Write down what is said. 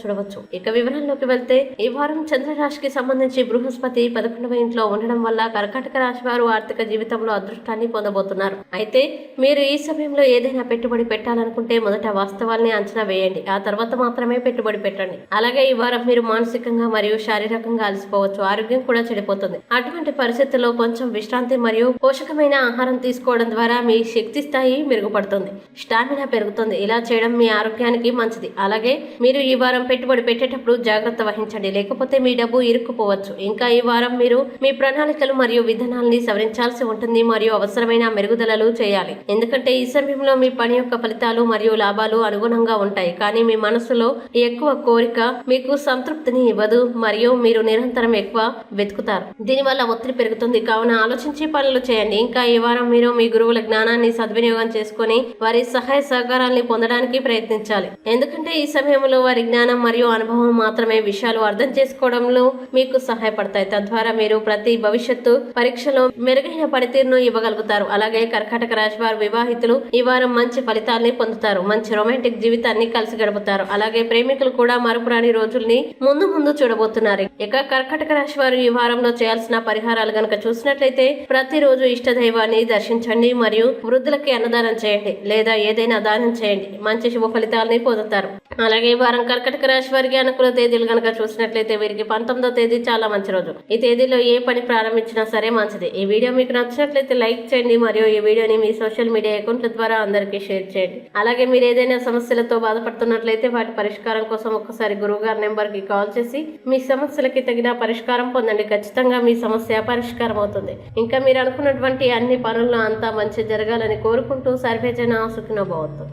చూడవచ్చు. ఇక వివరంలోకి వెళ్తే ఈ వారం చంద్రరాశికి సంబంధించి బృహస్పతి పదకొండవ ఇంట్లో ఉండడం వల్ల కర్కాటక రాశి వారు ఆర్థిక జీవితంలో అదృష్టాన్ని పొందబోతున్నారు. అయితే మీరు ఈ సమయంలో ఏదైనా పెట్టుబడి పెట్టాలనుకుంటే మొదట వాస్తవాల్ని అంచనా వేయండి. ఆ తర్వాత మాత్రమే పెట్టుబడి పెట్టండి. అలాగే ఈ వారం మీరు మానసికంగా మరియు శారీరకంగా అలసిపోవచ్చు. ఆరోగ్యం కూడా చెడిపోతుంది. అటువంటి పరిస్థితుల్లో కొంచెం విశ్రాంతి మరియు పోషకమైన ఆహారం తీసుకోవడం ద్వారా మీ శక్తి స్థాయి మెరుగుపడుతుంది. స్టామినా పెరుగుతుంది. ఇలా చేయడం మీ ఆరోగ్యానికి మంచిది. అలాగే మీరు ఈ వారం పెట్టుబడి పెట్టేటప్పుడు జాగ్రత్త వహించండి. లేకపోతే మీ డబ్బు ఇరుక్కుపోవచ్చు. ఇంకా ఈ వారం మీరు మీ ప్రణాళికలు మరియు విధానాల్ని సవరించాల్సి ఉంటుంది మరియు అవసరమైన మెరుగుదలలు చేయాలి. ఎందుకంటే ఈ సమయంలో మీ పని యొక్క ఫలితాలు మరియు లాభాలు అనుగుణంగా ఉంటాయి. కానీ మీ మనసులో ఎక్కువ కోరిక మీకు సంతృప్తిని ఇవ్వదు మరియు మీరు నిరంతరం ఎక్కువ వెతుకుతారు. దీనివల్ల ఒత్తిడి పెరుగుతుంది. కావున ఆలోచించి పనులు చేయండి. ఇంకా ఈ వారం మీరు మీ గురువుల జ్ఞానాన్ని సద్వినియోగం చేసుకొని వారి సహాయ సహకారాన్ని పొందడానికి ప్రయత్నించాలి. ఎందుకంటే ఈ సమయంలో వారి జ్ఞానం మరియు అనుభవం మాత్రమే విషయాలు అర్థం చేసుకోవడంలో మీకు సహాయపడతాయి. తద్వారా మీరు ప్రతి భవిష్యత్తు పరీక్షలో మెరుగైన పనితీరును ఇవ్వగలుగుతారు. అలాగే కర్కాటక రాశి వారు వివాహితులు ఈ వారం మంచి ఫలితాల్ని పొందుతారు. మంచి రొమాంటిక్ జీవితాన్ని కలిసి గడుపుతారు. అలాగే ప్రేమికులు కూడా మరపురాని రోజుల్ని ముందు ముందు చూడబోతున్నారు. ఇక కర్కాటక రాశి వారు ఈ వారంలో చేయాల్సిన పరిహారాలు గనక చూసినట్లయితే ప్రతిరోజు ఇష్ట దైవాన్ని దర్శించండి మరియు వృద్ధులకి అన్నదానం చేయండి లేదా ఏదైనా దానం చేయండి. మంచి శుభ ఫలితాలని పొందుతారు. అలాగే ఈ వారం కర్కటక రాశి వారికి అనుకూల తేదీలు కనుక చూసినట్లయితే వీరికి పంతొమ్మిదో తేదీ చాలా మంచి రోజు. ఈ తేదీలో ఏ పని ప్రారంభించినా సరే మంచిది. ఈ వీడియో మీకు నచ్చినట్లయితే లైక్ చేయండి మరియు ఈ వీడియోని మీ సోషల్ మీడియా అకౌంట్ల ద్వారా అందరికీ షేర్ చేయండి. అలాగే మీరు ఏదైనా సమస్యలతో బాధపడుతున్నట్లయితే వాటి పరిష్కారం కోసం ఒక్కసారి గురువు గారి నెంబర్కి కాల్ చేసి మీ సమస్యలకి తగిన పరిష్కారం పొందండి. ఖచ్చితంగా మీ సమస్య పరిష్కారం అవుతుంది. ఇంకా మీరు అనుకున్నటువంటి అన్ని పనుల్లో అంతా మంచి జరగాలని కోరుకుంటూ సర్వేజన సుఖినోభవద్దు